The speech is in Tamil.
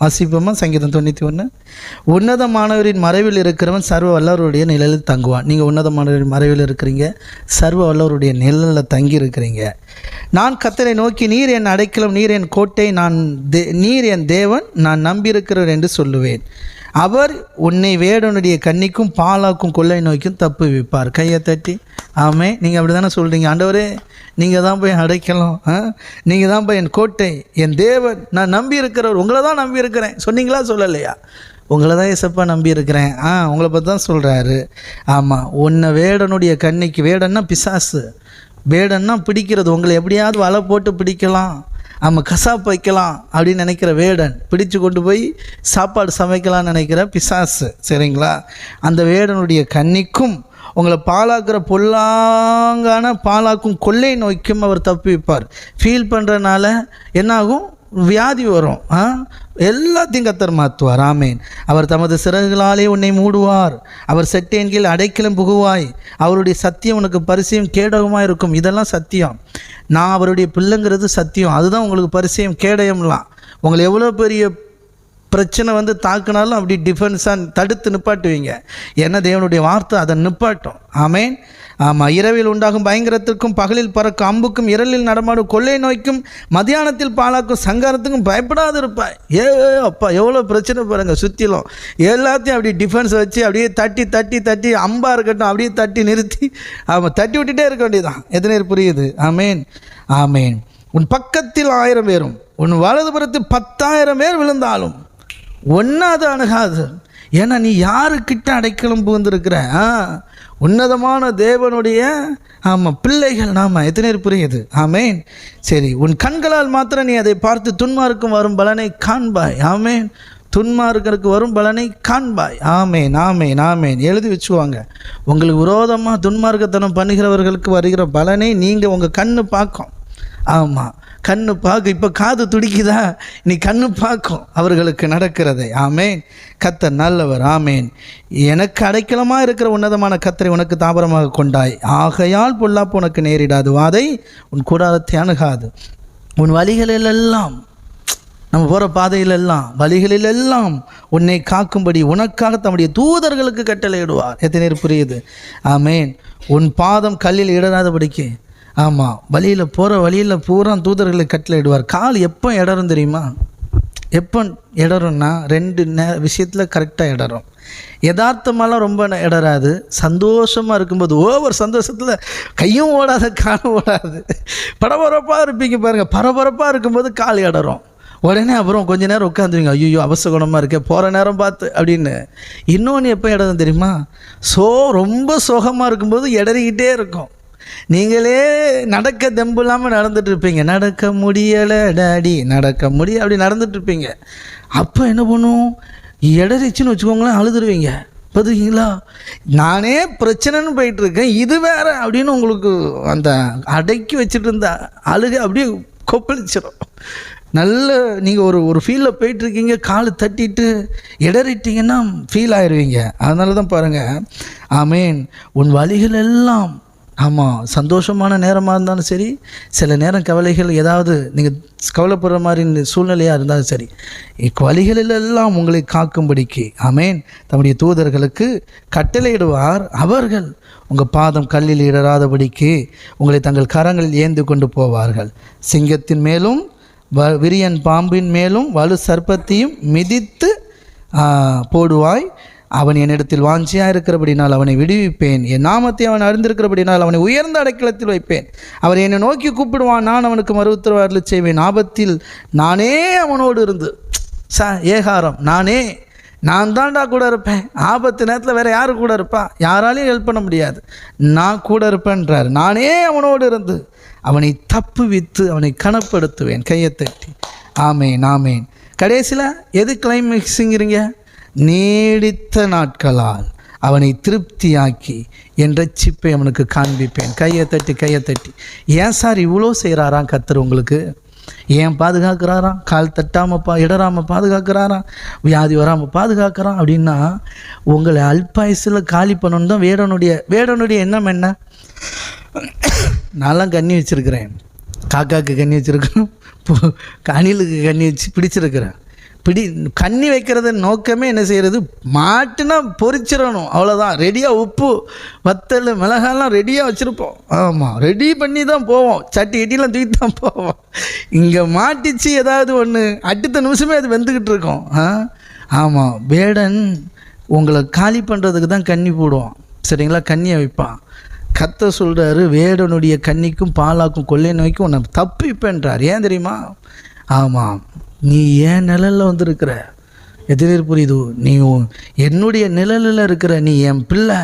வாசிப்போமா சங்கீதம் தொண்ணூற்றி ஒன்று உன்னதமானவரின் மறைவில் இருக்கிறவன் சர்வ வல்லவருடைய நிழலில் தங்குவான். நீங்கள் உன்னதமானவரின் மறைவில் இருக்கிறீங்க. சர்வ வல்லவருடைய நிழலில் தங்கி இருக்கிறீங்க. நான் கத்தரை நோக்கி நீர் என் அடைக்கலம் நீர் என் கோட்டை நான் தே நீர் என் தேவன் நான் நம்பியிருக்கிறவர் என்று சொல்லுவேன். அவர் உன்னை வேடனுடைய கண்ணிக்கும் பாலாக்கும் கொள்ளை நோய்க்கும் தப்பு வைப்பார். கையை தட்டி. ஆமே நீங்கள் அப்படி தானே சொல்கிறீங்க ஆண்டவரே நீங்கள் தான் போய் அடைக்கலாம். ஆ? நீங்கள் தான் போய் என் கோட்டை என் தேவன் நான் நம்பி இருக்கிறவர் உங்களை தான் நம்பி இருக்கிறேன் சொன்னீங்களா சொல்லலையா? உங்களை தான் ஏசப்பா நம்பியிருக்கிறேன். ஆ உங்களை பற்றி தான் சொல்கிறாரு ஆமாம் உன்னை வேடனுடைய கண்ணிக்கு வேடன்னா பிசாசு. வேடன்னா பிடிக்கிறது. உங்களை எப்படியாவது வலை போட்டு பிடிக்கலாம். நம்ம கசாப்பு வைக்கலாம் அப்படின்னு நினைக்கிற வேடன் பிடிச்சு கொண்டு போய் சாப்பாடு சமைக்கலாம்னு நினைக்கிற பிசாசு சரிங்களா? அந்த வேடனுடைய கன்னிக்கும் உங்களை பாலாக்குற பொல்லாங்கான பாலாக்கும் கொள்ளை நோய்க்கும் அவர் தப்பிப்பார் ஃபீல் பண்ணுறனால என்னாகும்? வியாதி வரும். ஆ? எல்லாத்தையும் கத்தர் மாற்றுவார். ஆமேன். அவர் தமது சிறகுகளாலே உன்னை மூடுவார். அவர் செட்டேன் கீழ் அடைக்கலம் புகுவாய். அவருடைய சத்தியம் உனக்கு பரிசயம் கேடகமாக இருக்கும். இதெல்லாம் சத்தியம். நான் அவருடைய பிள்ளைங்கிறது சத்தியம். அதுதான் உங்களுக்கு பரிசயம் கேடயம்லாம் உங்களை எவ்வளோ பெரிய பிரச்சனை வந்து தாக்குனாலும் அப்படி டிஃபென்ஸாக தடுத்து நிப்பாட்டுவீங்க. ஏன்னா தேவனுடைய வார்த்தை? அதை நிப்பாட்டும். ஆமேன். ஆமாம் இரவில் உண்டாகும் பயங்கரத்திற்கும் பகலில் பறக்கும் அம்புக்கும் இரலில் நடமாடும் கொள்ளை நோய்க்கும் மதியானத்தில் பாலாக்கும் சங்காரத்துக்கும் பயப்படாது இருப்பாய் ஏ அப்பா எவ்வளோ பிரச்சனை பாருங்கள் சுற்றிலும் எல்லாத்தையும் அப்படி டிஃபென்ஸ் வச்சு அப்படியே தட்டி தட்டி தட்டி அம்பாக இருக்கட்டும் அப்படியே தட்டி நிறுத்தி ஆமாம் தட்டி விட்டுட்டே இருக்க வேண்டியதான் எத்தனை புரியுது? ஆமேன். ஆமேன். உன் பக்கத்தில் ஆயிரம் பேரும் உன் வலதுபுறத்தில் பத்தாயிரம் பேர் விழுந்தாலும் ஒன்றா அது. அணுகாது ஏன்னா நீ யாருக்கிட்ட அடைக்கலம் புகுந்திருக்கிற ஆ உன்னதமான தேவனுடைய ஆமாம் பிள்ளைகள் நாம். எத்தனை புரியுது ஆமேன். சரி உன் கண்களால் மாத்திரம் நீ அதை பார்த்து துன்மார்க்கும் வரும் பலனை காண்பாய். ஆமேன். துன்மார்க்கருக்கு வரும் பலனை காண்பாய். ஆமேன் ஆமேன் ஆமேன். எழுதி வச்சுக்குவாங்க உங்களுக்கு விரோதமாக துன்மார்க்கத்தனம் பண்ணுகிறவர்களுக்கு வருகிற பலனை நீங்கள் உங்கள் கண்ணு பார்க்கும். ஆமாம் கண்ணு பார்க்கும் இப்போ காது துடிக்குதா? நீ கண்ணு பார்க்கும் அவர்களுக்கு நடக்கிறதை. ஆமேன். கத்தர் நல்லவர் ஆமேன். எனக்கு அடைக்கலமாக இருக்கிற உன்னதமான கத்தரை உனக்கு தாபரமாக கொண்டாய். ஆகையால் பொல்லாப்பு உனக்கு நேரிடாது. வாதை உன் கூடாரத்தை அணுகாது. உன் வழிகளிலெல்லாம் நம்ம போகிற பாதையிலெல்லாம் வழிகளிலெல்லாம் உன்னை காக்கும்படி உனக்காக தம்முடைய தூதர்களுக்கு கட்டளையிடுவார். எத்தனை புரியுது? ஆமேன். உன் பாதம் கல்லில் இடராதபடிக்கு ஆமாம் வழியில் போகிற வழியில் பூரா தூதர்களை கட்டளையிடுவார். கால் எப்போ இடரும் தெரியுமா? எப்போ இடரும்னா ரெண்டு நே விஷயத்தில் கரெக்டாக இடரும் யதார்த்தமாலாம் ரொம்ப ந- இடராது சந்தோஷமாக இருக்கும்போது ஓவர் சந்தோஷத்தில் கையும் ஓடாத காலும் ஓடாது. பரபரப்பாக இருப்பீங்க பாருங்கள் பரபரப்பாக இருக்கும்போது கால் இடரும் உடனே அப்புறம் கொஞ்ச நேரம் உட்காந்துருவீங்க. ஐயோ அவசகுணமாக இருக்கே போகிற நேரம் பார்த்து அப்படின்னு. இன்னொன்று எப்போ இடம் தெரியுமா? சோ ரொம்ப சோகமாக இருக்கும்போது இடறிக்கிட்டே இருக்கும். நீங்களே நடக்க தெம்பு இல்லாமல் நடந்துட்டுருப்பீங்க நடக்க முடியலை டாடி. நடக்க முடிய அப்படி நடந்துட்டுருப்பீங்க அப்போ என்ன பண்ணும்? இடறிச்சுன்னு வச்சுக்கோங்களேன் அழுதுருவீங்க. பார்த்துருக்கீங்களா நானே பிரச்சனைன்னு போயிட்டுருக்கேன். இது வேற அப்படின்னு உங்களுக்கு அந்த அடக்கி வச்சுட்டு இருந்த அழுகை அப்படியே கொப்பளிச்சிடும் நல்ல நீங்கள் ஒரு ஒரு ஃபீலில் போயிட்டுருக்கீங்க. கால் தட்டிட்டு இடறிட்டீங்கன்னா ஃபீல் ஆயிடுவீங்க அதனால தான் பாருங்கள் ஆமேன். உன் வழிகள் எல்லாம் ஆமாம் சந்தோஷமான நேரமாக இருந்தாலும் சரி சில நேரம் கவலைகள் ஏதாவது நீங்கள் கவலைப்படுற மாதிரி சூழ்நிலையாக இருந்தாலும் சரி வழிகளிலெல்லாம் உங்களை காக்கும்படிக்கு அமேன் தம்முடைய தூதர்களுக்கு கட்டளையிடுவார். அவர்கள் உங்கள் பாதம் கல்லில் இடராதபடிக்கு உங்களை தங்கள் கரங்களில் ஏந்து கொண்டு போவார்கள். சிங்கத்தின் மேலும் வ விரியன் பாம்பின் மேலும் வலு சர்ப்பத்தையும் மிதித்து போடுவாய். அவன் என்னிடத்தில் வாஞ்சியாக இருக்கிறபடினால் அவனை விடுவிப்பேன். என் நாமத்தை அவன் அறிந்திருக்கிறபடினால் அவனை உயர்ந்த அடைக்கலத்தில் வைப்பேன். அவர் என்னை நோக்கி கூப்பிடுவான். நான் அவனுக்கு மறுத்தரவாறு செய்வேன். ஆபத்தில் நானே அவனோடு இருந்து ச ஏகாரம் நானே நான் தான்டா கூட இருப்பேன். ஆபத்து நேரத்தில் வேறு யார் கூட இருப்பா? யாராலையும் ஹெல்ப் பண்ண முடியாது. நான் கூட இருப்பேன்றார். நானே அவனோடு இருந்து அவனை தப்பு வித்து அவனை கனப்படுத்துவேன். கையை தட்டி. ஆமேன் ஆமேன். கடைசியில் எது கிளைமேக்ஸுங்கிறீங்க நீடித்த நாட்களால் அவனை திருப்தியாக்கி என் ரட்சிப்பை அவனுக்கு காண்பிப்பேன். கையை தட்டி கையை தட்டி. ஏன் சார் இவ்வளோ செய்கிறாராம் கத்துரு உங்களுக்கு? ஏன் பாதுகாக்கிறாராம்? கால் தட்டாமல் பா இடராமல் பாதுகாக்கிறாராம்? வியாதி வராமல் பாதுகாக்கிறான் அப்படின்னா உங்களை அல்பாயுசில் காலி பண்ணணும் தான் வேடனுடைய வேடனுடைய எண்ணம் என்ன? நான்லாம் கண்ணி வச்சுருக்கிறேன். காக்காவுக்கு கண்ணி வச்சுருக்கிறேன் அணிலுக்கு கண்ணி வச்சு பிடிச்சிருக்கிறேன். பிடி கண்ணி வைக்கிறது நோக்கமே என்ன செய்கிறது மாட்டுனா பொரிச்சிடணும். அவ்வளோதான் ரெடியாக உப்பு வத்தல் மிளகாலாம் ரெடியாக வச்சுருப்போம். ஆமாம் ரெடி பண்ணி தான் போவோம். சட்டி இட்டிலாம் தூக்கி தான் போவோம். இங்கே மாட்டிச்சு ஏதாவது ஒன்று அடுத்த நிமிஷமே அது வெந்துக்கிட்டு இருக்கோம். ஆ? ஆமாம் வேடன் உங்களை காலி பண்ணுறதுக்கு தான் கண்ணி போடுவான். சரிங்களா? கண்ணியை வைப்பான். கத்த சொல்கிறாரு வேடனுடைய கன்னிக்கும் பாலாக்கும் கொள்ளை நோய்க்கும் உன்னை தப்பிப்பேன்றார். ஏன் தெரியுமா? ஆமாம் நீ ஏன் நிழலில் வந்திருக்கிற? எதிர் புரியுது. நீ என்னுடைய நிழலில் இருக்கிற நீ என் பிள்ளை.